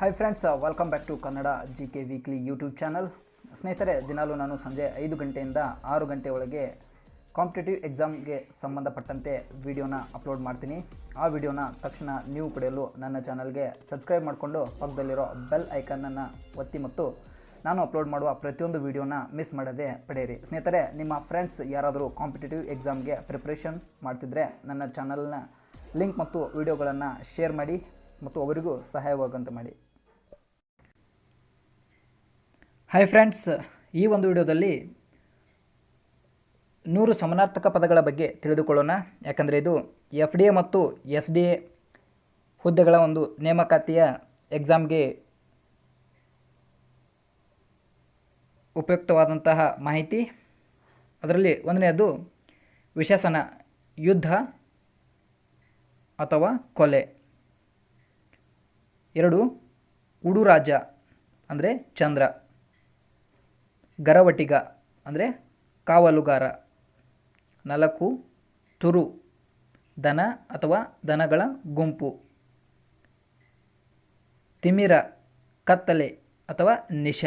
Hi friends welcome back to Kannada G K weekly YouTube channel ಸ್ನೇಹಿತರೆ, ದಿನಾಲೂ ನಾನು ಸಂಜೆ ಐದು ಗಂಟೆಯಿಂದ ಆರು ಗಂಟೆ ಒಳಗೆ ಕಾಂಪಿಟೇಟಿವ್ ಎಕ್ಸಾಮ್ಗೆ ಸಂಬಂಧಪಟ್ಟಂತೆ ವಿಡಿಯೋನ ಅಪ್ಲೋಡ್ ಮಾಡ್ತೀನಿ. ಆ ವಿಡಿಯೋನ ತಕ್ಷಣ ನೀವು ಪಡೆಯಲು ನನ್ನ ಚಾನಲ್ಗೆ ಸಬ್ಸ್ಕ್ರೈಬ್ ಮಾಡಿಕೊಂಡು ಪಕ್ಕದಲ್ಲಿರೋ ಬೆಲ್ ಐಕನನ್ನು ಒತ್ತಿ ಮತ್ತು ನಾನು ಅಪ್ಲೋಡ್ ಮಾಡುವ ಪ್ರತಿಯೊಂದು ವಿಡಿಯೋನ ಮಿಸ್ ಮಾಡದೆ ಪಡೆಯಿರಿ. ಸ್ನೇಹಿತರೆ, ನಿಮ್ಮ ಫ್ರೆಂಡ್ಸ್ ಯಾರಾದರೂ ಕಾಂಪಿಟೇಟಿವ್ ಎಕ್ಸಾಮ್ಗೆ ಪ್ರಿಪ್ರೇಷನ್ ಮಾಡ್ತಿದ್ರೆ ನನ್ನ ಚಾನಲ್ನ ಲಿಂಕ್ ಮತ್ತು ವಿಡಿಯೋಗಳನ್ನು ಶೇರ್ ಮಾಡಿ ಮತ್ತು ಅವರಿಗೂ ಸಹಾಯವಾಗುವಂತೆ ಮಾಡಿ. ಹಾಯ್ ಫ್ರೆಂಡ್ಸ್ ಈ ಒಂದು ವಿಡಿಯೋದಲ್ಲಿ ನೂರು ಸಮನಾರ್ಥಕ ಪದಗಳ ಬಗ್ಗೆ ತಿಳಿದುಕೊಳ್ಳೋಣ. ಯಾಕಂದರೆ ಇದು ಎಫ್ ಡಿ ಎ ಮತ್ತು ಎಸ್ ಡಿ ಎ ಹುದ್ದೆಗಳ ಒಂದು ನೇಮಕಾತಿಯ ಎಕ್ಸಾಮ್ಗೆ ಉಪಯುಕ್ತವಾದಂತಹ ಮಾಹಿತಿ. ಅದರಲ್ಲಿ ಒಂದನೆಯದು ವಿಶಾಸನ ಯುದ್ಧ ಅಥವಾ ಕೊಲೆ. ಎರಡು, ಉಡುರಾಜ ಅಂದರೆ ಚಂದ್ರ. ಗರವಟಿಗ, ಅಂದರೆ ಕಾವಲುಗಾರ. ನಾಲ್ಕು, ತುರು, ದನ ಅಥವಾ ದನಗಳ ಗುಂಪು. ತಿಮಿರ, ಕತ್ತಲೆ ಅಥವಾ ನಿಶ.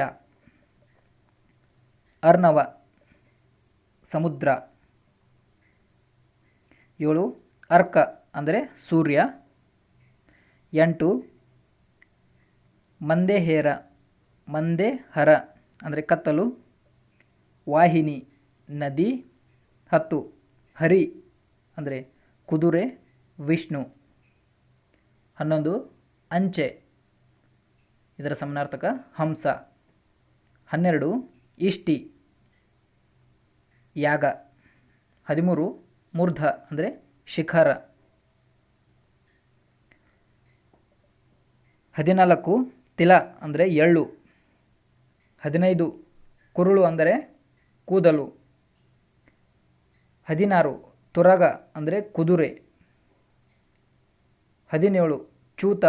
ಅರ್ಣವ, ಸಮುದ್ರ. ಏಳು, ಅರ್ಕ, ಅಂದರೆ ಸೂರ್ಯ. ಎಂಟು, ಮಂದೇಹೇರ, ಮಂದೇಹರ. ಅಂದರೆ ಕತ್ತಲು, ವಾಹಿನಿ, ನದಿ, ಹತ್ತು, ಹರಿ ಅಂದರೆ ಕುದುರೆ, ವಿಷ್ಣು. ಹನ್ನೊಂದು, ಅಂಚೆ. ಇದರ ಸಮನಾರ್ಥಕ ಹಂಸ. ಹನ್ನೆರಡು, ಇಷ್ಟಿ. ಯಾಗ. ಹದಿಮೂರು, ಮೂರ್ಧ ಅಂದರೆ ಶಿಖರ. ಹದಿನಾಲ್ಕು, ತಿಲ ಅಂದರೆ ಎಳ್ಳು. ಹದಿನೈದು ಕುರುಳು ಅಂದರೆ ಕೂದಲು. ಹದಿನಾರು ತುರಗ ಅಂದರೆ ಕುದುರೆ. ಹದಿನೇಳು ಚೂತ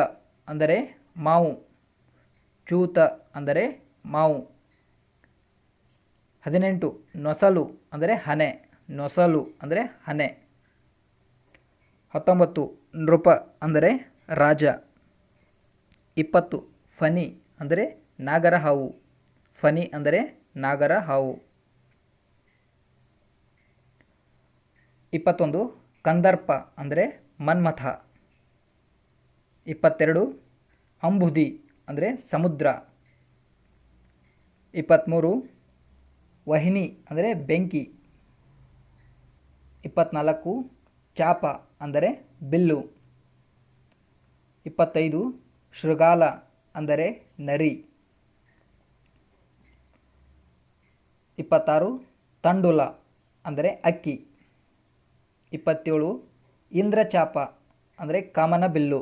ಅಂದರೆ ಮಾವು. ಚೂತ ಅಂದರೆ ಮಾವು. ಹದಿನೆಂಟು ನೊಸಲು ಅಂದರೆ ಹನೆ. ನೊಸಲು ಅಂದರೆ ಹನೆ. ಹತ್ತೊಂಬತ್ತು ನೃಪ ಅಂದರೆ ರಾಜ. ಇಪ್ಪತ್ತು ಫನಿ ಅಂದರೆ ನಾಗರ ಹಾವು ಫನಿ ಅಂದರೆ ನಾಗರ ಹಾವು. ಇಪ್ಪತ್ತೊಂದು, ಕಂದರ್ಪ ಅಂದರೆ ಮನ್ಮಥ. ಇಪ್ಪತ್ತೆರಡು, ಅಂಬುದಿ ಅಂದರೆ ಸಮುದ್ರ. ಇಪ್ಪತ್ತ್ಮೂರು ವಹಿನಿ ಅಂದರೆ ಬೆಂಕಿ. ಇಪ್ಪತ್ತ್ನಾಲ್ಕು ಚಾಪ ಅಂದರೆ ಬಿಲ್ಲು. ಇಪ್ಪತ್ತೈದು, ಶೃಗಾಲ ಅಂದರೆ ನರಿ. ಇಪ್ಪತ್ತಾರು, ತಂಡುಲ ಅಂದರೆ ಅಕ್ಕಿ. ಇಪ್ಪತ್ತೇಳು, ಇಂದ್ರಚಾಪ ಅಂದರೆ ಕಾಮನ ಬಿಲ್ಲು.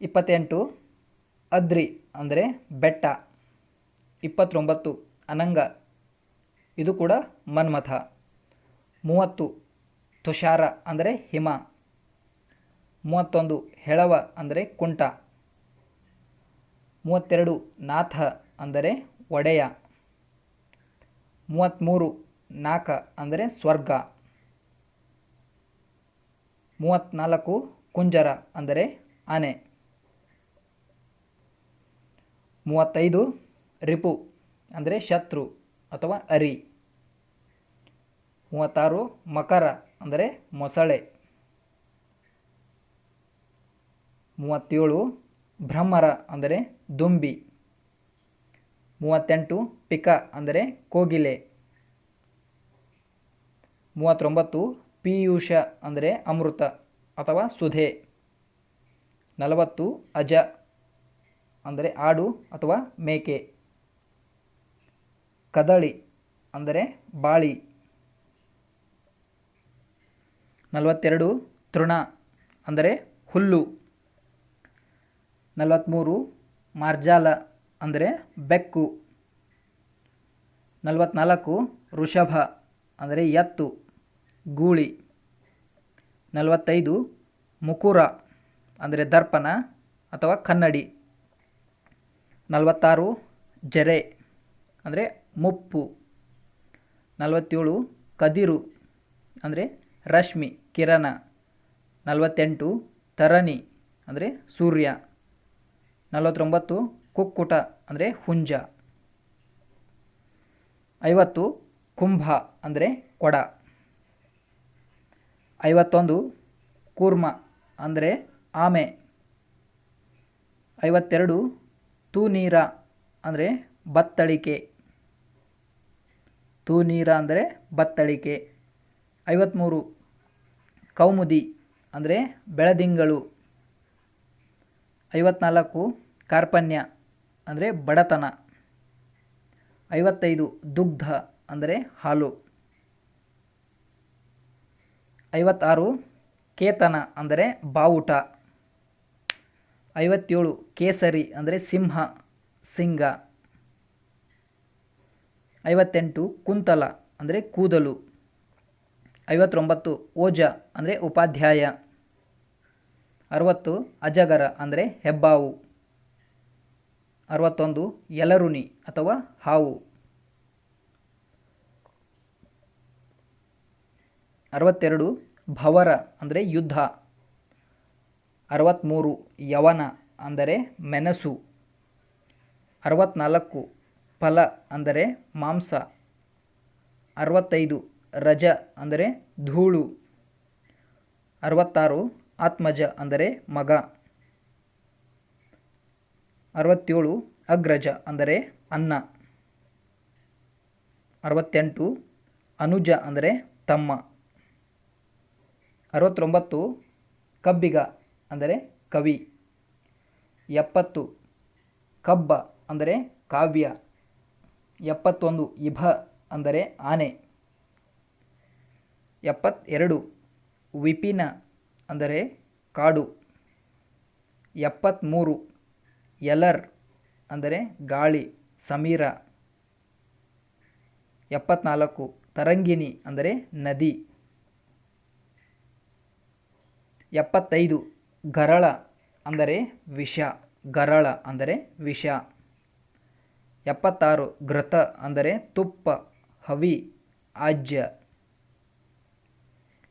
ಇಪ್ಪತ್ತೆಂಟು, ಅದ್ರಿ ಅಂದರೆ ಬೆಟ್ಟ. ಇಪ್ಪತ್ತೊಂಬತ್ತು, ಅನಂಗ. ಇದು ಕೂಡ ಮನ್ಮಥ. ಮೂವತ್ತು, ತುಷಾರ ಅಂದರೆ ಹಿಮ. ಮೂವತ್ತೊಂದು, ಹೆಳವ ಅಂದರೆ ಕುಂಟ. ಮೂವತ್ತೆರಡು, ನಾಥ ಅಂದರೆ ಒಡೆಯ. ಮೂವತ್ತ್ಮೂರು ನಾಕ ಅಂದರೆ ಸ್ವರ್ಗ. ಮೂವತ್ತ್ನಾಲ್ಕು ಕುಂಜರ ಅಂದರೆ ಆನೆ. ಮೂವತ್ತೈದು ರಿಪು ಅಂದರೆ ಶತ್ರು ಅಥವಾ ಅರಿ. ಮೂವತ್ತಾರು ಮಕರ ಅಂದರೆ ಮೊಸಳೆ. ಮೂವತ್ತೇಳು ಭ್ರಮರ ಅಂದರೆ ದುಂಬಿ. ಮೂವತ್ತೆಂಟು ಪಿಕ ಅಂದರೆ ಕೋಗಿಲೆ. ಮೂವತ್ತೊಂಬತ್ತು ಪಿಯೂಷ ಅಂದರೆ ಅಮೃತ ಅಥವಾ ಸುಧೆ. ನಲವತ್ತು ಅಜ ಅಂದರೆ ಆಡು ಅಥವಾ ಮೇಕೆ. ಕದಳಿ ಅಂದರೆ ಬಾಳಿ. ನಲವತ್ತೆರಡು ತೃಣ ಅಂದರೆ ಹುಲ್ಲು. ನಲವತ್ತ್ಮೂರು ಮಾರ್ಜಾಲ ಅಂದರೆ ಬೆಕ್ಕು. ನಲವತ್ತ್ನಾಲ್ಕು ಋಷಭ ಅಂದರೆ ಎತ್ತು. ಗೂಳಿ. ನಲವತ್ತೈದು, ಮುಕುರ ಅಂದರೆ ದರ್ಪಣ ಅಥವಾ ಕನ್ನಡಿ. ನಲವತ್ತಾರು, ಜರೆ ಅಂದರೆ ಮುಪ್ಪು. ನಲವತ್ತೇಳು, ಕದಿರು ಅಂದರೆ ರಶ್ಮಿ, ಕಿರಣ. ನಲವತ್ತೆಂಟು, ತರಣಿ ಅಂದರೆ ಸೂರ್ಯ. ನಲವತ್ತೊಂಬತ್ತು ಕುಕ್ಕುಟ ಅಂದರೆ ಹುಂಜ. ಐವತ್ತು ಕುಂಭ ಅಂದರೆ ಕೊಡ. ಐವತ್ತೊಂದು ಕೂರ್ಮ ಅಂದರೆ ಆಮೆ. ಐವತ್ತೆರಡು ತೂನೀರ ಅಂದರೆ ಬತ್ತಳಿಕೆ. ತೂನೀರ ಅಂದರೆ ಬತ್ತಳಿಕೆ. ಐವತ್ತ್ಮೂರು ಕೌಮುದಿ ಅಂದರೆ ಬೆಳದಿಂಗಳು. ಐವತ್ನಾಲ್ಕು ಕಾರ್ಪಣ್ಯ ಅಂದರೆ ಬಡತನ. ಐವತ್ತೈದು ದುಗ್ಧ ಅಂದರೆ ಹಾಲು. ಐವತ್ತಾರು ಕೇತನ ಅಂದರೆ ಬಾವುಟ. ಐವತ್ತೇಳು ಕೇಸರಿ ಅಂದರೆ ಸಿಂಹ, ಸಿಂಗ. ಐವತ್ತೆಂಟು ಕುಂತಲ ಅಂದರೆ ಕೂದಲು. ಐವತ್ತೊಂಬತ್ತು ಓಜ ಅಂದರೆ ಉಪಾಧ್ಯಾಯ. ಅರವತ್ತು ಅಜಗರ ಅಂದರೆ ಹೆಬ್ಬಾವು. ಅರವತ್ತೊಂದು ಎಲರುನಿ ಅಥವಾ ಹಾವು. ಅರವತ್ತೆರಡು, ಭವರ ಅಂದರೆ ಯುದ್ಧ. ಅರವತ್ತ್ಮೂರು ಯವನ ಅಂದರೆ ಮೆಣಸು ಅರವತ್ತ್ನಾಲ್ಕು ಫಲ ಅಂದರೆ ಮಾಂಸ. ಅರವತ್ತೈದು, ರಜ ಅಂದರೆ ಧೂಳು. ಅರವತ್ತಾರು, ಆತ್ಮಜ ಅಂದರೆ ಮಗ. ಅರವತ್ತೇಳು ಅಗ್ರಜ ಅಂದರೆ ಅನ್ನ. ಅರವತ್ತೆಂಟು ಅನುಜ ಅಂದರೆ ತಮ್ಮ. ಅರವತ್ತೊಂಬತ್ತು ಕಬ್ಬಿಗ ಅಂದರೆ ಕವಿ. ಎಪ್ಪತ್ತು ಕಬ್ಬ ಅಂದರೆ ಕಾವ್ಯ. ಎಪ್ಪತ್ತೊಂದು ಇಭ ಅಂದರೆ ಆನೆ. ಎಪ್ಪತ್ತೆರಡು ವಿಪಿನ ಅಂದರೆ ಕಾಡು. ಎಪ್ಪತ್ತ್ಮೂರು ಎಲರ್ ಅಂದರೆ ಗಾಳಿ, ಸಮೀರ. ಎಪ್ಪತ್ನಾಲ್ಕು, ತರಂಗಿಣಿ ಅಂದರೆ ನದಿ. ಎಪ್ಪತ್ತೈದು, ಗರಳ ಅಂದರೆ ವಿಷ, ಗರಳ ಅಂದರೆ ವಿಷ. ಎಪ್ಪತ್ತಾರು, ಘೃತ ಅಂದರೆ ತುಪ್ಪ, ಹವಿ, ಆಜ್ಯ.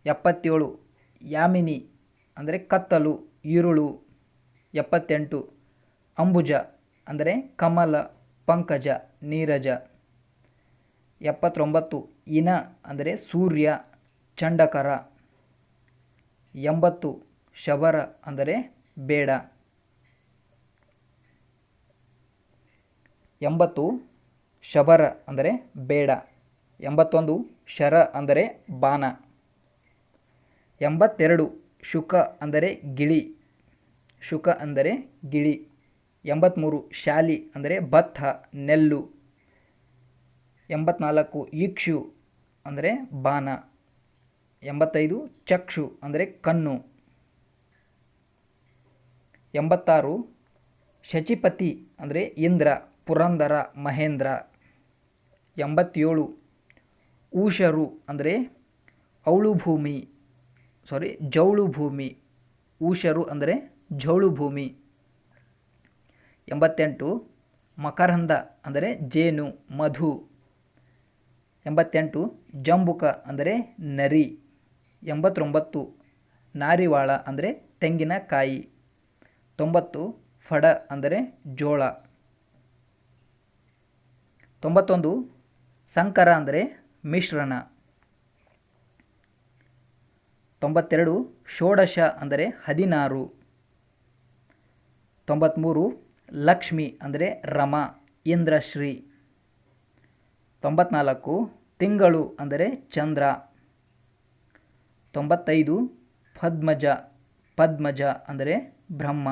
ಎಪ್ಪತ್ತೇಳು, ಯಾಮಿನಿ ಅಂದರೆ ಕತ್ತಲು ಈರುಳು ಎಪ್ಪತ್ತೆಂಟು ಅಂಬುಜ ಅಂದರೆ ಕಮಲ, ಪಂಕಜ, ನೀರಜ. ಎಪ್ಪತ್ತೊಂಬತ್ತು, ಇನ ಅಂದರೆ ಸೂರ್ಯ, ಚಂಡಕರ. ಎಂಬತ್ತು, ಶಬರ ಅಂದರೆ ಬೇಡ. ಎಂಬತ್ತು, ಶಬರ ಅಂದರೆ ಬೇಡ. ಎಂಬತ್ತೊಂದು, ಶರ ಅಂದರೆ ಬಾಣ. ಎಂಬತ್ತೆರಡು, ಶುಕ ಅಂದರೆ ಗಿಳಿ. ಶುಕ ಅಂದರೆ ಗಿಳಿ. ಎಂಬತ್ತ್ಮೂರು ಶಾಲಿ ಅಂದರೆ ಭತ್ತ, ನೆಲ್ಲು, ಎಂಬತ್ನಾಲ್ಕು ಇಕ್ಷು ಅಂದರೆ ಬಾಣ ಎಂಬತ್ತೈದು ಚಕ್ಷು ಅಂದರೆ ಕಣ್ಣು, ಎಂಬತ್ತಾರು ಶಚಿಪತಿ ಅಂದರೆ ಇಂದ್ರ, ಪುರಂದರ, ಮಹೇಂದ್ರ, ಎಂಬತ್ತೇಳು ಊಷರು ಅಂದರೆ ಅವಳು ಭೂಮಿ ಸಾರಿ ಜೌಳು ಭೂಮಿ ಊಷರು ಅಂದರೆ ಜೌಳು ಭೂಮಿ ಎಂಬತ್ತೆಂಟು ಮಕರಂದ ಅಂದರೆ ಜೇನು, ಮಧು. ಎಂಬತ್ತೆಂಟು ಜಂಬುಕ ಅಂದರೆ ನರಿ. ಎಂಬತ್ತೊಂಬತ್ತು ನಾರಿವಾಳ ಅಂದರೆ ತೆಂಗಿನಕಾಯಿ. ತೊಂಬತ್ತು ಫಡ ಅಂದರೆ ಜೋಳ. ತೊಂಬತ್ತೊಂದು ಸಂಕರ ಅಂದರೆ ಮಿಶ್ರಣ. ತೊಂಬತ್ತೆರಡು ಷೋಡಶ ಅಂದರೆ ಹದಿನಾರು. ತೊಂಬತ್ತ್ಮೂರು ಲಕ್ಷ್ಮಿ ಅಂದರೆ ರಮ ಇಂದ್ರಶ್ರೀ ತೊಂಬತ್ನಾಲ್ಕು, ತಿಂಗಳು ಅಂದರೆ ಚಂದ್ರ. ತೊಂಬತ್ತೈದು, ಪದ್ಮಜ ಪದ್ಮಜ ಅಂದರೆ ಬ್ರಹ್ಮ.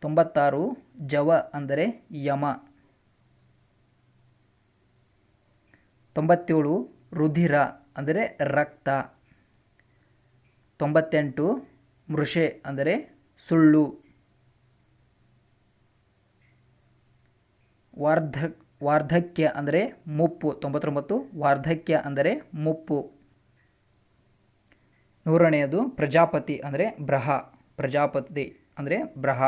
ತೊಂಬತ್ತಾರು, ಜವ ಅಂದರೆ ಯಮ. ತೊಂಬತ್ತೇಳು, ರುಧಿರ ಅಂದರೆ ರಕ್ತ. ತೊಂಬತ್ತೆಂಟು, ಮೃಷೆ ಅಂದರೆ ಸುಳ್ಳು. ವಾರ್ಧ ವಾರ್ಧಕ್ಯ ಅಂದರೆ ಮುಪ್ಪು, ತೊಂಬತ್ತೊಂಬತ್ತು, ವಾರ್ಧಕ್ಯ ಅಂದರೆ ಮುಪ್ಪು. ನೂರನೆಯದು ಪ್ರಜಾಪತಿ ಅಂದರೆ ಬ್ರಹ, ಪ್ರಜಾಪತಿ ಅಂದರೆ ಬ್ರಹ.